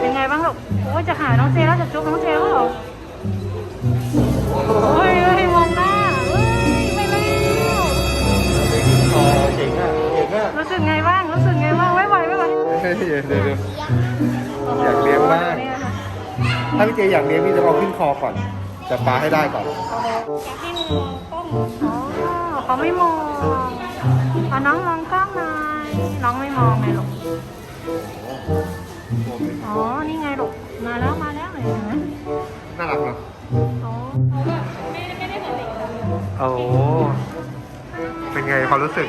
เป็นไงบ้างลูกโอ้ยจะหาน้องเจแล้วจะจุ๊บน้องเจแล้วเหรอโอ้ยเฮ้ยมองหน้าเฮ้ยไม่แล้วอ๋อเก่งอะเก่งอะรู้สึกไงบ้างรู้สึกไงบ้างไม่ไหวไม่ไหวเฮ้ยเดี๋ยวเดี๋ยวเดี๋ยวอยากเลี้ยงมากเนี่ยค่ะถ้าพี่เจอยากเลี้ยงพี่จะเอาขึ้นคอก่อน จะปลาให้ได้ก่อนอ๋อเขาไม่มองอะน้องมองกล้องหน่อยน้องไม่มองไงลูก อ๋อ นี่ไงลูก มาแล้วมาแล้วเห็นไหมน่ารักเนาะอ๋อโอ้โหเป็นไงความรู้สึก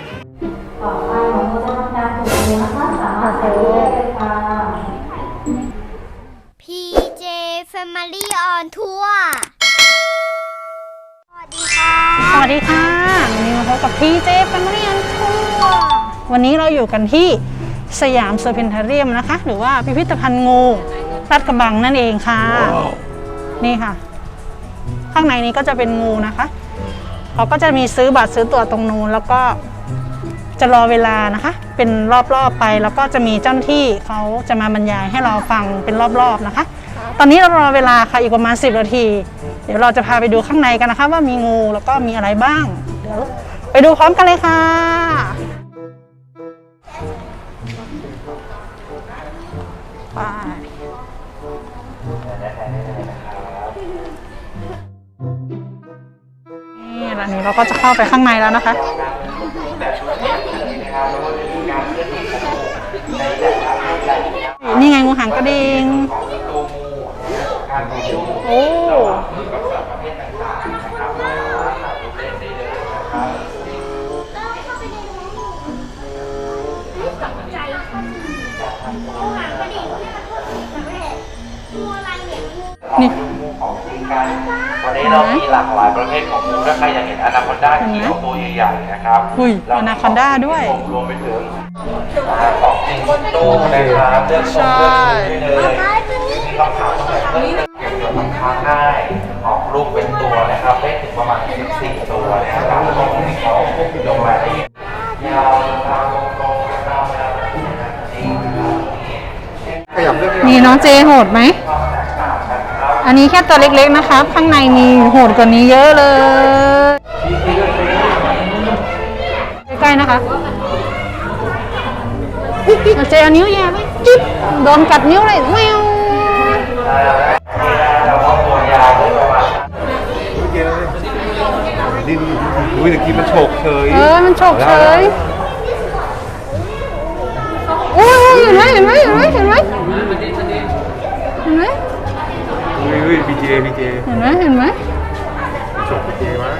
PJ Family on Tour สวัสดีค่ะ สวัสดีค่ะวันนี้มาพบกับพี่เจแฟมิลี่อันทัวร์วันนี้เราอยู่กันที่ สยามเซอร์เพนทาเรียมนะคะ หรือว่าพิพิธภัณฑ์งูรัดกระบังนั่นเองค่ะ นี่ค่ะ ข้างในนี้ก็จะเป็นงูนะคะเขาก็จะมีซื้อบัตรซื้อตั๋วตรงนู้นแล้วก็จะรอเวลานะคะ เป็นรอบๆไปแล้วก็จะมีเจ้าหน้าที่เขาจะมาบรรยายให้เราฟังเป็นรอบๆนะคะ ตอนนี้เรารอเวลาค่ะอีกประมาณ 10 นาที เดี๋ยวเราจะพาไปดูข้างในกันนะคะ ว่ามีงูแล้วก็มีอะไรบ้างเดี๋ยวไปดูพร้อมกันเลยค่ะ นี่ร้านนี้เราก็จะเข้าไปข้างในแล้วนะคะนี่ไงงูหางกระดิ่งโอ้นี่ของจริงกัน วันนี้เรามีหลากหลายประเภทของงูถ้าใครอยากเห็นอนาคอนด้าเขียวตัวใหญ่ๆนะครับอุ้ยเรมีอนาคอนด้าด้วยรวมไปถึงของจริงทุกตู้นะครับเลือกชมเลือกดูได้เลยมีคำถามตรงไหนเพิ่มเติมเกี่ยวกับทางง่ายออกรูปเป็นตัวนะครับได้ถึงประมาณ 14 ตัวนะครับตรงนี้เขาลงรายละเอียดยาวตามวงกลมตามแนวจริงนะครับขยับเรื่องนี่น้องเจโหดไหม อันนี้แค่ตัวเล็กๆนะคะ ข้างในมีโหดกว่านี้เยอะเลย ใกล้ๆนะคะเจอนิ้วแย่ไปจิ๊บโดนกัดนิ้วเลยแมวแล้วก็ตัวยาวเลยประมาณพี่เจแล้วเนี่ยดิ้นอุ้ยตะกี้มันโฉกเฉยเออมันโฉกเฉยโอ้ยเห็นไหมเห็นไหมเห็นไหม เจพี่เจเห็นไหมเห็นไหมโฉกพี่เจมาก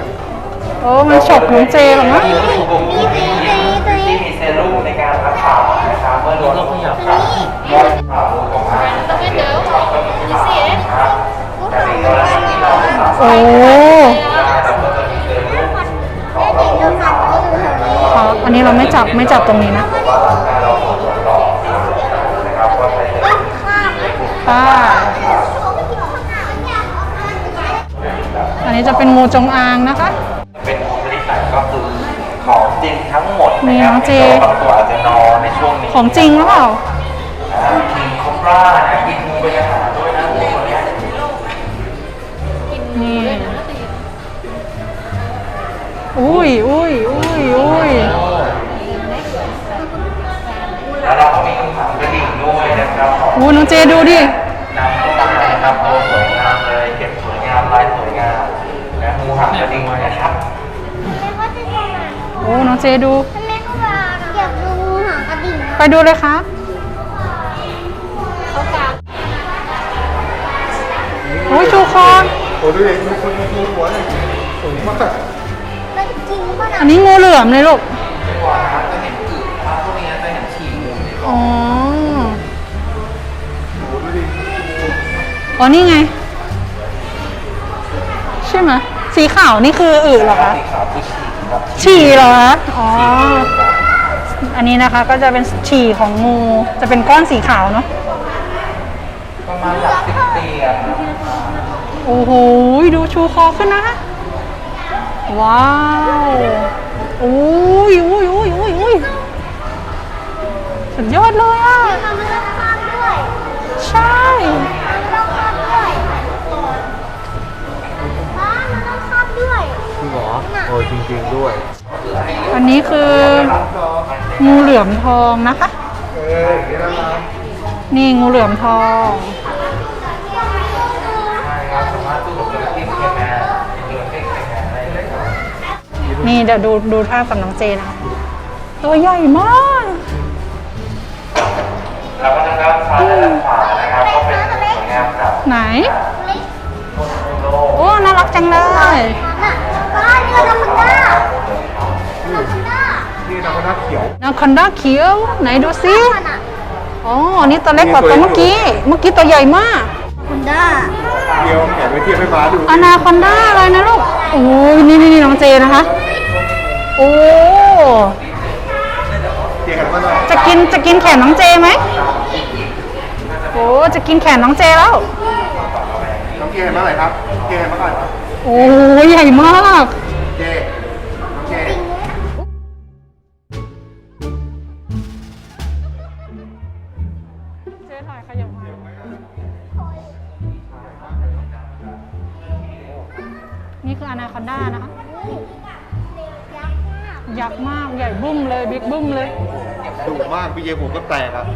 โอ้มันฉกน้องเจเหรอมั้งที่มีเซรุ่มในการรักษานะครับเมื่อโดนขยับกับยอดขาของมันต้องไม่เจอของมีเสียครับแต่ในกรณีที่เราสามารถโอ้เราก็จะมีเซรุ่มของระบบขานะครับเขาอันนี้เราไม่จับไม่จับตรงนี้นะ ว่าร่างกายเราส่งผลต่อนะครับว่าใช้เซรุ่ม ป้า อั นนี้จะเป็นงูจงอางนะคะ เป็นผลิตภัณฑ์ก็คือของจริงทั้งหมดนี่นะครัน้องเจบางตัวอาจจะนอนในช่วงนี้ของจริงหรือเปล่ากินคอปรานะกินงูเป็นอาหารด้วยนะงูตัวเนี้ยนี่ อุ้ยอุ้ยอุ้ยอุ้ยแล้วเราก็มีคำถามกระดิ่งด้วยนะครับของอู้น้องเจดูดิ นำเข้ามานะครับโอ้สวยงามเลยเก็บสวยงามลายสวยงาม และงูหางกระดิ่งนะครับ โอ้น้องเจดู แม่ก็ว่าอยากดูงูหางกระดิ่งไปดูเลยครับโอ้ยชูคอโอ้ดูดิดูคนดูหัวเลยสวยมากเป็นจริงป่ะอันะนนี้งูเหลือมเลยลูกก่อนนะครับจะเห็นอึนะครับพวกนี้จะเห็นฉี่งูในอ๋อโอ้ดูดิอ๋อนี่ไง ใช่ไหม สีขาวนี่คืออึเหรอคะสีขาวคือฉี่ครับฉี่เหรอคะอ๋อ อันนี้นะคะก็จะเป็นฉี่ของงู จะเป็นก้อนสีขาวเนาะ ประมาณหลักสิบปีอะครับโอ้โห ดูชูคอขึ้นนะว้าวอุ้ยอุ้ยอุ้ยอุ้ยอุ้ยสุดยอดเลยอะมั นไม่รับข้ามด้วยนี้คือ งูเหลือมทองนะคะ เอออย่างนี้นะครับนี่งูเหลือมทอง ใช่ครับสามารถสู้กับจระเข้เคแมนจระเข้เคแมนได้เลยครับนี่เดี๋ยวดูดูท่ากับน้องเจนะคะตัวใหญ่มาก แล้วก็ทางด้านซ้ายและด้านขวานะครับก็เป็นสวยงามกับไหน ต้นไม้โลก โอ้ น่ารักจังเลย บ้านนี่ก็ธรรมดาธรรมดานี่นาคอนดาเขียวนาคอนด้าเขียว ไหนดูสิมันอะอ๋อนี่ตัวเล็กกว่าตัวเมื่อกี้ เมื่อกี้ตัวใหญ่มากคุณด้าเดียวแกะไว้เทียบให้ม้าดูอนาคอนด้าอะไรนะลูกโอ้ยนี่นี่น้องเจนะคะ โอ้ยจะกินจะกินแขนน้องเจไหมโอ้จะกินแขนน้องเจแล้วน้องเจเห็นเมื่อไหร่ครับเจเห็นเมื่อไหร่ครับ โอ้ยใหญ่มาก เจน้องเจเจ๊ถ่ายขยับมานี่คืออนาคอนด้านะคะ ยักษ์มาก ใหญ่บึ้มเลย บิ๊กบึ้มเลย ดุมากพี่เจผมก็แตกครับ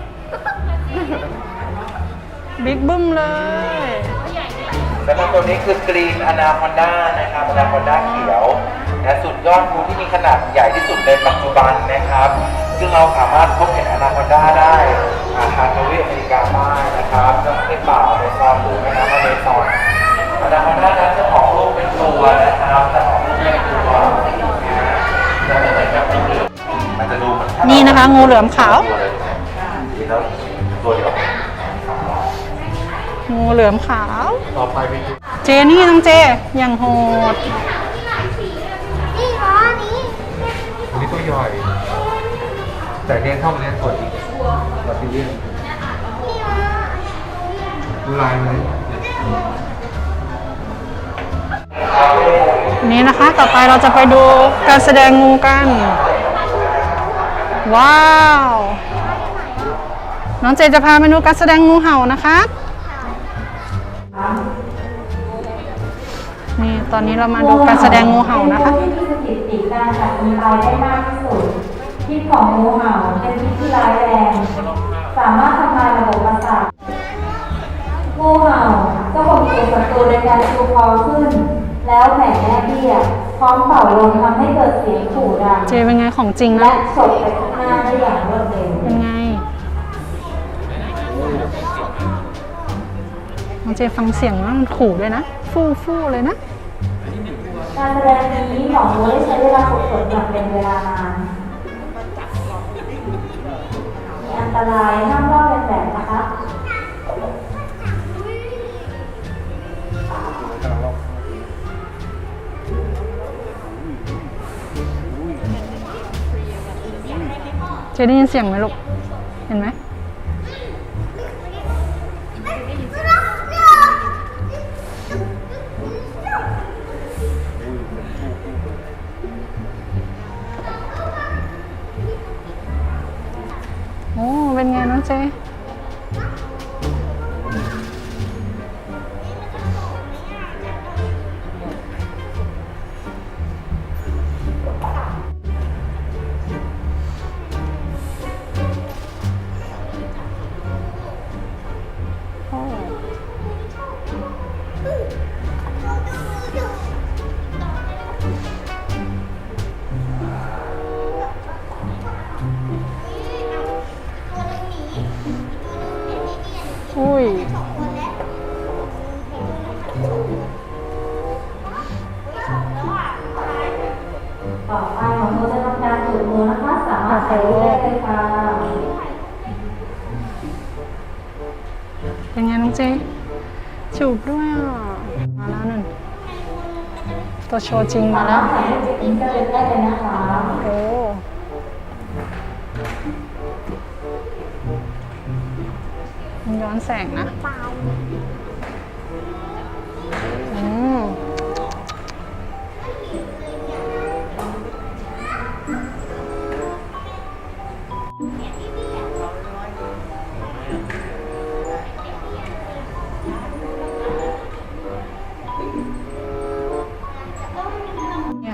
บิ๊กบึ้มเลย แล้วก็ตัวนี้คือกรีนอนาคอนด้านะครับอนาคอนด้าเขียวนะสุดยอดงูที่มีขนาดใหญ่ที่สุดในปัจจุบันนะครับ ซึ่งเราสามารถพบเห็นอนาคอนด้าได้อ่าทางทวีปอเมริกาใต้นะครับทั้งในป่าในซอนหรือแม่น้ำอเมซอนอนาคอนด้านั้นจะออกลูกเป็นตัวนะครับแต่ออกลูกเป็นตัวนะจะไม่เหมือนกับงูเหลือมมันจะดูเหมือนนี่นะคะงูเหลือมขาวตัวเลยจริงๆแล้วตัวเดียว งูเหลือมขาว ต่อไปเป็นเจนี่น้องเจอย่างโหด นี่หรอนี่อันนี้ตัวใหญ่แต่เลี้ยงเท่าเลี้ยงสวยอีกเราไปเลี้ยงนี่หรอดูลายเลยนี่นะคะต่อไปเราจะไปดูการแสดงงูกัน ว้าว น้องเจจะพาไปดูการแสดงงูเห่านะครั ตอนนี้เรามาดูการแสดงงูเห่านะคะเป็นงูที่มีสถิติการกัดคนตายได้มากที่สุดพิษของงูเห่าเป็นพิษที่ร้ายแรง สามารถทำลายระบบประสาทงูเห่าก็ข่มขู่ศัตรูโดยการชูคอขึ้น แล้วแผ่แม่เบี้ยพร้อมเป่าลมทำให้เกิดเสียงขู่ดังเจเป็นไงของจริงและนะฉกไปข้างหน้าได้อย่างรวดเร็วเป็นไงน้องเจฟังเสียงว่ามันขู่ด้วยนะ ฟู่ฟู่เลยนะ การแสดงนี้หมอรู้ได้ใช้เวลาฝึกฝนอย่างเป็นเวลานานมีอันตรายห้ามลอกเลียนแบบนะคะเจได้ยินเสียงไหมลูก เห็นไหม เป็นไงน้องเจ ต่อไปหมอโทจะทำการจุดมือนะคะ สามารถใส่ได้เลยค่ะ เป็นไงน้องเจจูบด้วยอะ มาแล้วนึ่งตัวโชว์จริงมาแล้ว ใส่ให้เป็นอินเตอร์เน็ตได้เลยนะคะโอ้มันย้อนแสงนะ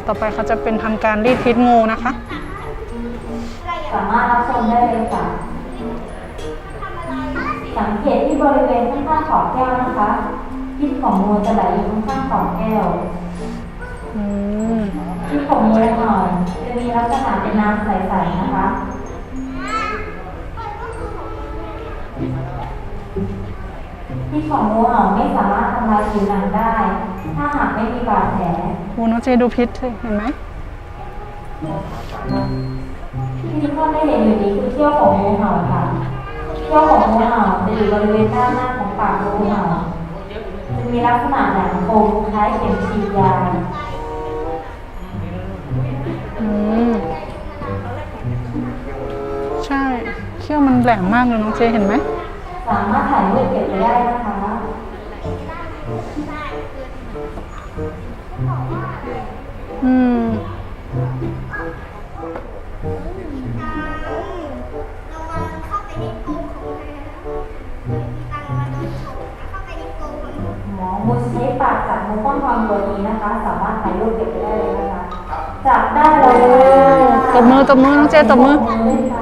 ต่อไปเขาจะเป็นทำการรีดพิษงูนะคะ สามารถรับชมได้เลยค่ะ สังเกตที่บริเวณข้างๆขอบแก้วนะคะพิษของงูจะไหลอยู่ข้างๆขอบแก้วอืมพิษของงูเห่าจะมีลักษณะเป็นน้ำใสๆนะคะพิษของงูเห่าไม่สามารถทำลายผิวหนังได้ ถ้าหากไม่มีบาดแผล โอ้น้องเจดูพิษสิเห็นไหมที่ทุกท่านได้เห็นอยู่นี้คือเขี้ยวของงูเห่าค่ะเขี้ยวของงูเห่าจะอยู่บริเวณด้านหน้าของปากงูเห่าจะมีลักษณะแหลมคมคล้ายเข็มฉีดยาอืมใช่ เขี้ยวมันแหลมมากเลยน้องเจเห็นไหม สามารถถ่ายรูปเก็บไว้ได้นะคะ อืมเรามาเข้าไปในกรงของมันนะคะตังมาโดนฉกเข้าไปในกรงมันหมอมูใช้ปากจับงูป้องกันตัวนี้นะคะ สามารถถ่ายรูปเก็บไว้ได้เลยนะคะ จับได้เลยตบมือตบมือน้องเจตบมือเลยค่ะ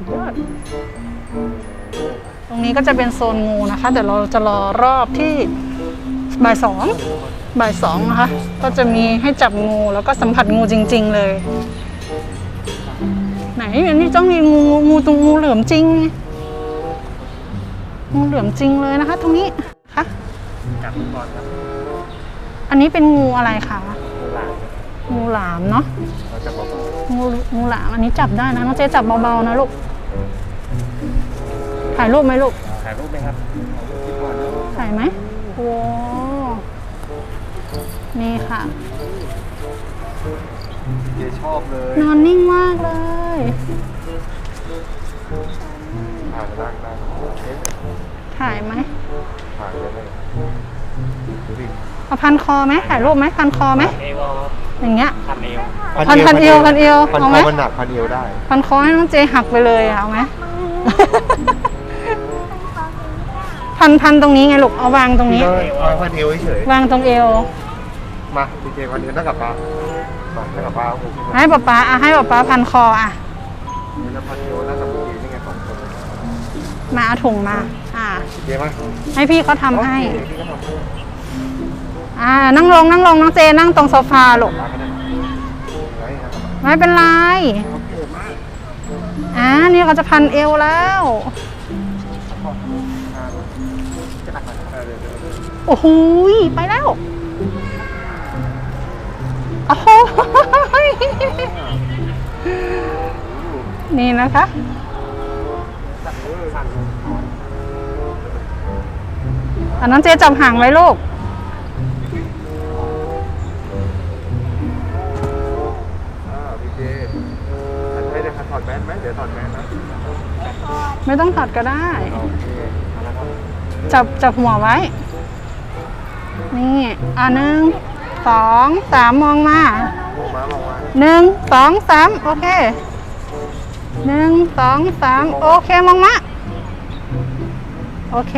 สุดยอดสุดยอด ตรงนี้ก็จะเป็นโซนงูนะคะ เดี๋ยวเราจะรอรอบที่บ่ายสองบ่ายสองนะคะ ก็จะมีให้จับงูแล้วก็สัมผัสงูจริง ๆ เลย ไหนอันนี้ต้องมีงูงูตรงงูเหลือมจริงไงงูเหลือมจริงเลยนะคะ ตรงนี้ค่ะจับก่อนครับ อันนี้เป็นงูอะไรคะหลังงูหลามเนาะเราจะบอกว่างูงูหลามอันนี้จับได้นะน้องเจ๊จับเบาๆนะลูก ถ่ายรูปไหมลูก ถ่ายรูปไหมครับเอารูปที่ก่อนนะถ่ายไหมโอ้นี่ค่ะ เจชอบเลยนอนนิ่งมากเลย ถ่ายร่างได้เอ๊ะถ่ายไหมถ่ายได้เลยดูดิเอาพันคอไหมถ่ายรูปไหมพันคอไหม เอวอ ย่างเงี้ย พันเอวพันพันเอวพันเอวพันเอาคไหมอมันหนักพันเอวได้พันคอให้น้องเจหักไปเลยอะเอาไหม พันพันตรงนี้ไงลูกเอาวางตรงนี้วางพันเอวเฉยวางตรงเอวๆมาดีเจพันเอวนั่งกับป้ามานั่งกับป้าโอเคไหมให้ป๊าป๊าอะให้ป๊าป๊าพันคออะ แล้วพันเอวนั่งกับดีเจนี่ไงสองคนมาเอาถุงมา อ่า ดีเจมาให้พี่เขาทำให้ โอเคพี่ก็ทำให้ อ่านั่งลงนั่งลงน้องเจนั่งตรงโซฟาลูกไม่เป็นไรอ่านี่เขาจะพันเอวแล้วโอ้โหยไปแล้วโอ้โหยนี่นะคะอันน้องเจจับห่างไว้ลูก อดแมสไหมเดี๋ยวถอดแมสนะไม่ต้องถอดก็ได้ โอเคเอาละครับจับจับหัวไว้ นี่อะหนึ่งสองสามมองมามองมามองมาหนึ่งสองสามโอเคหนึ่งสองสามโอเคมองมาโอเค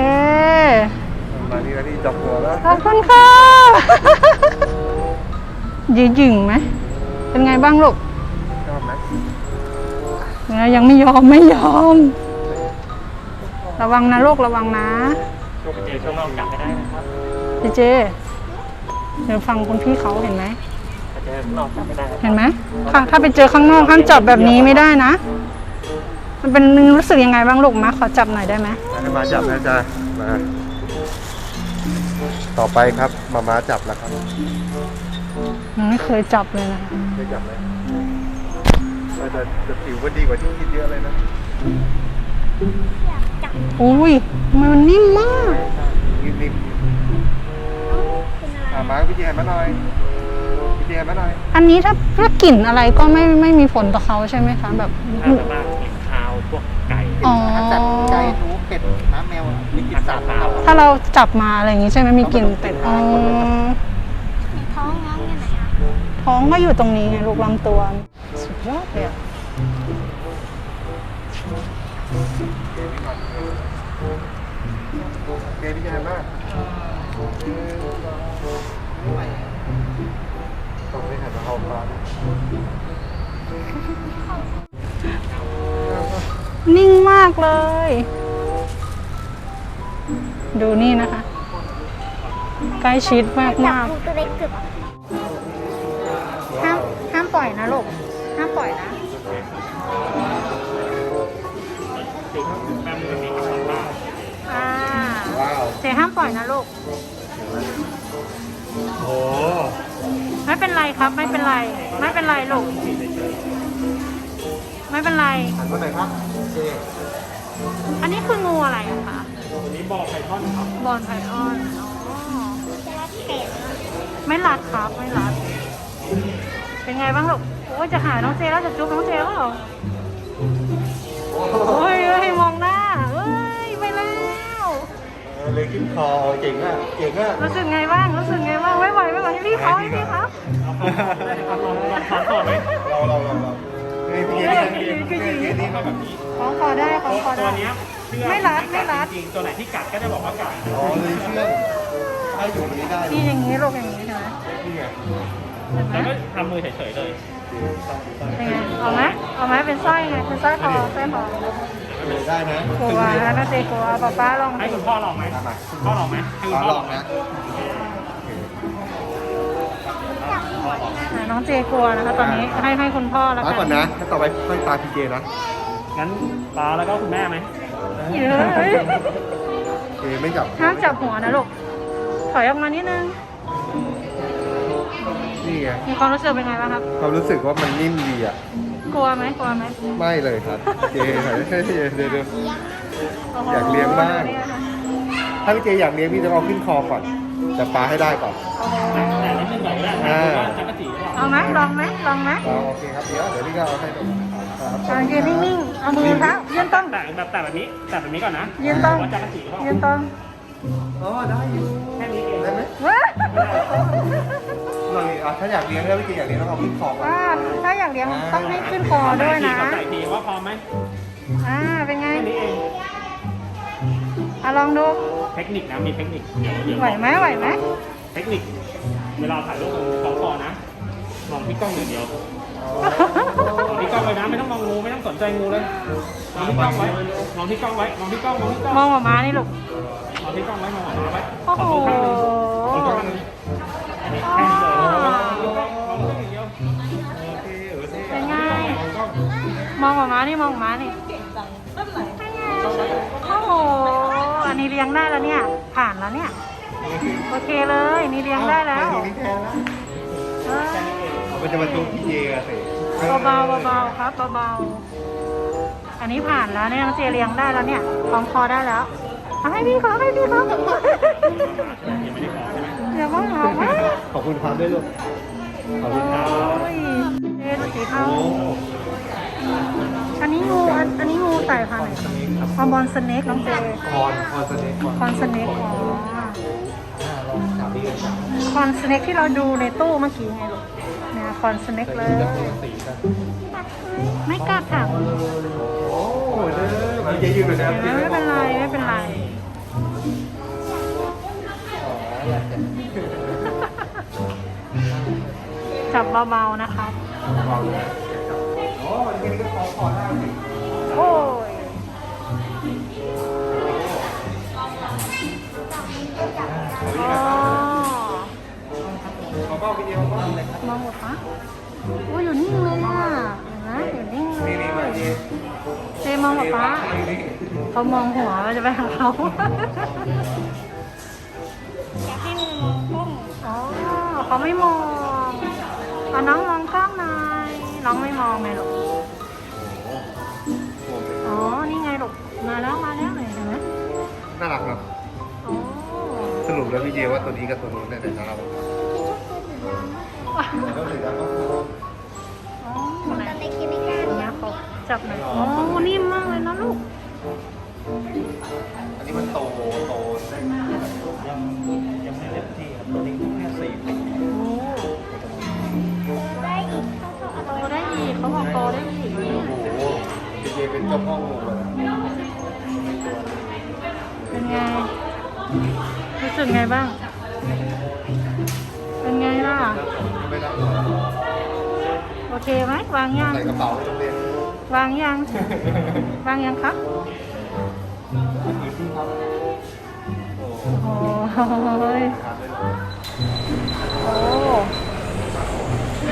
มานี่มานี่จับหัวแล้วขอบคุณค่ะ ยืดหยิ่งไหม เป็นไงบ้างลูกชอบไหมเนี่ยยังไม่ยอมไม่ยอม ระวังนะ ลูกระวังนะช่วงเจช่วงนอกจับไม่ได้นะครับเจเจเดี๋ยวฟังคุณพี่เขาเห็นไหมถ้าเจอนอกจับไม่ได้เห็นไหมค่ะ ถ้าไปเจอข้างนอกห้ามจับแบบนี้ไม่ได้นะ มันเป็นรู้สึกยังไงบ้างลูกมาขอจับหน่อยได้ไหมให้มาจับนะจ๊ะมาต่อไปครับมาม้าจับแล้วครับยังไม่เคยจับเลยนะจะจับไหม แต่แต่แต่ผิวมันดีกว่าที่คิดเยอะเลยนะอุ้ยทำไมมันนิ่มมากนิ่มๆอ่ามาพี่เจหันมาหน่อยพี่เจหันมาหน่อยอันนี้ถ้าถ้ากลิ่นอะไรก็ไม่ไม่มีผลต่อเขาใช่ไหมคะแบบถ้าจะมากกลิ่นคาวพวกไก่อ๋อจัดใจหนูเป็ดหมาแมวอะมีกลิ่นสาบของเราถ้าเราจับมาอะไรอย่างงี้ใช่ไหมมีกลิ่นเป็ดอ๋อท้องน้องอยู่ไหนอะท้องก็อยู่ตรงนี้ไงลูกลำตัวสุด ยอดเลยอะเกพี่แจมากต้องไม่หันมาเอาฟ้านิ่งมากเลย ดูนี่นะคะ ใกล้ชิดมากมากดูตัวเล็กเกือบห้ามห้ามปล่อยนะลูก ห้ามปล่อยนะอ่าว้าวเจห้ามปล่อยนะลูก โอ้ไม่เป็นไรครับ ไม่เป็นไร ไม่เป็นไรลูก ไม่เป็นไร หันมาไหนครับเจอันนี้คืองูอะไรอะคะตัวนี้บอลไพทอนครับบอลไพออนอ๋อจะรัดแขนไม่รัดครับ ไม่รัด เป็นไงบ้างลูก โอ้ยจะหาน้องเจแล้วจะจุ๊บน้องเจแล้วเหรอโอ้ยเอ้ยมองหน้าเอ้ยไปแล้วเลยขึ้นคอเก่งอะเก่งอะรู้สึกไงบ้างรู้สึกไงบ้างไม่ไหวไม่ไหวให้พี่เขาให้พี่เขาถอนต่อไหมเราเราเราเราเฮ้ยพี่เกพี่เกพี่เกพี่เกนี่มาแบบนี้ของคอได้ของคอตัได้วเนี้ยเชื่อไม่รัดไม่รัดจริงๆตัวไหนที่กัดก็จะบอกว่ากัดอ๋อเลยเชื่องถ้าอยู่ตรงนี้ได้นี่อย่างนี้ลูกอย่างนี้ใช่ไหมนี่ไงเห็นไหมแล้วก็ทำมือเฉยๆเลย เป็นไงเอาไหมเอาไหมเป็นสร้อยไงเป็นสร้อยคอสร้อยคอได้นะกลัวนะน่าเจกลัวป้าป้าลองให้ดูคุณพ่อลองไหมคุณพ่อลองไหมให้ขคุอณพ่อลลอองงไหมนะอะน้องเจกลัวนะคะตอนนี้ให้ให้คุณพ่อแล้วมากัก่อนนะถ้าต่อไปค่อยตามพี่เจนะ งั้นตาแล้วก็คุณแม่ไหมเฮ้ยเจไม่จับห้ามจับหัวนะลูก ถอยออกมานิดนึง นี่ไงมีความรู้สึกเป็นไงบ้างครับ ความรู้สึกว่ามันนิ่มดีอะกลัวไหมกลัวไหมไม่เลยครับเจเดี๋ยวเดี๋ยว อยากเลี้ยงบ้าง ถ้าพี่เจอยากเลี้ยงพี่จะเอาขึ้นคอก่อนแต่ปลาให้ได้ก่อนแต่นิดนึงก่อนก็ได้นะว่าจักรจีหรือเปล่าเอาไหมลองไหมลองไหมอ๋อโอเคครับเดี๋ยวเดี๋ยวพี่ก็เอาให้ดูครับอะยืนนิ่งๆเอามือเท้ายืนต้องแต่แบบแต่แบบนี้แต่แบบนี้ก่อนนะยืนต้องว่าจักรจีหรือเปล่ายืนต้องอ๋อได้อยู่แค่นี้เองได้ไหมว้าลองดิอะถ้าอยากเลี้ยงถ้าพี่เจอยากเลี้ยงต้องเอาขึ้นคอก่อนว่าถ้าอยากเลี้ยงต้องให้ขึ้นคอด้วยนะขอใส่ทีว่าพร้อมไหมอ่าเป็นไงแค่นี้เองอะลองดูเทคนิคนะมีเทคนิคเดี๋ยวเดี๋ยวไหวไหมไหวไหมเทคนิค เวลาถ่ายรูปกับของคอนะมองที่กล้องอย่างเดียวมองที่กล้องเลยนะไม่ต้องมองงูไม่ต้องสนใจงูเลยมองที่กล้องไว้มองที่กล้องไว้มองที่กล้องมองที่กล้องมองออกมานี่ลูกมองที่กล้องไว้มองออกมาไว้โอ้โห องออกมานี่มองออกมานี่โอ้โห อันนี้เลี้ยงได้แล้วเนี่ย ผ่านแล้วเนี่ย โอเคเลย นี่เลี้ยงได้แล้วไม่มีแค่แล้วเออมันจะมาจูบพี่เจอะสิเบาๆเบาๆครับเบาๆอันนี้ผ่านแล้วเนี่ยน้องเจเลี้ยงได้แล้วเนี่ยคล้องคอได้แล้วเอาให้พี่เขาให้พี่เขาอย่ามาหาว่าขอบคุณครับด้วยลูก ขอบคุณครับโอ้ยเจดูสีเทา อันนี้งูอันอันนี้งูสายพันธุ์ไหนคะคอมบอลสเน็กน้องเจคอนคอนสเน็กคอนคอนสเน็กอ๋อคอนสเน็กที่เราดูในตู้เมื่อกี้ไงลูกเนี่ยคอนสเน็กเลย สีกันไม่กัดค่ะโอ้เด้อพี่เจยืนอยู่นะไม่เป็นไรไม่เป็นไรจับเบาๆนะครับโอ้ยนี่ก็คอคอได้สิโอ้ยอ๋อเขาวิดีโอก็อะไรครับมองหมดปะโอ้ยอยู่นิ่งเลยอะเห็นไหมอยู่นิ่งเลนี่นี่มายดีเจมองหมดปะนี่นี่เขามองหัวเราจะไปหาเขาอยากให้มือมองก้มอ๋อเขาไม่มองอะน้องมองกล้องหน่อย น้องไม่มองไงลูกอ๋อ นี่ไงลูก มาแล้วมาแล้วเห็นไหมน่ารักเนาะอ๋อสรุปแล้วพี่เจว่าตัวนี้กับตัวนู้นเนี่ยไหนน่ารักกว่ากันก็เลยแล้วก็อ๋อไหนแต่เล็กยังไม่กล้าเนี้ยเขาจับหน่อยอ๋อนิ่มมากเลยนะลูก อันนี้มันโตโตได้ยังยังไม่เล็บทีครับตัวนี้างยังใส่กระเป๋าไปโรงเรียนวางยัง วางยังครับโอ้ยโอ้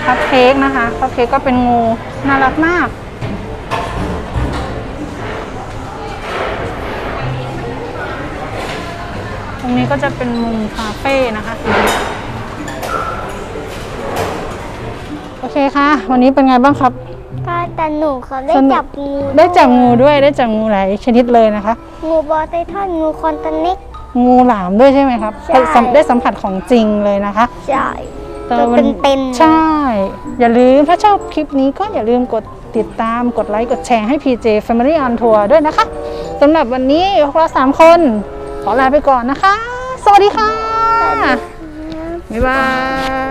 คัพเค้กนะคะคัพเค้กก็เป็นงูน่ารักมากตรงนี้ก็จะเป็นมุมคาเฟ่นะคะ โอ เคค่ะ วันนี้เป็นไงบ้างครับ ก็แต่หนูเขาได้สนุกจับงูได้จับงูด้วยได้จับงูหลายชนิดเลยนะคะ งูบอไททันงูคอนตันนิก งูหลามด้วยใช่ไหมครับใช่ ได้สัมได้สัมผัสของจริงเลยนะคะใช่แต่ตัววัเป็นๆ ใช่ อย่าลืมถ้าชอบคลิปนี้ก็อย่าลืมกดติดตามกดไลค์กดแชร์ให้ PJ Family on Tour ด้วยนะคะสำหรับวันนี้พวกเราสามคน ขอลาไปก่อนนะคะ สวัสดีค่ะ บ๊ายบาย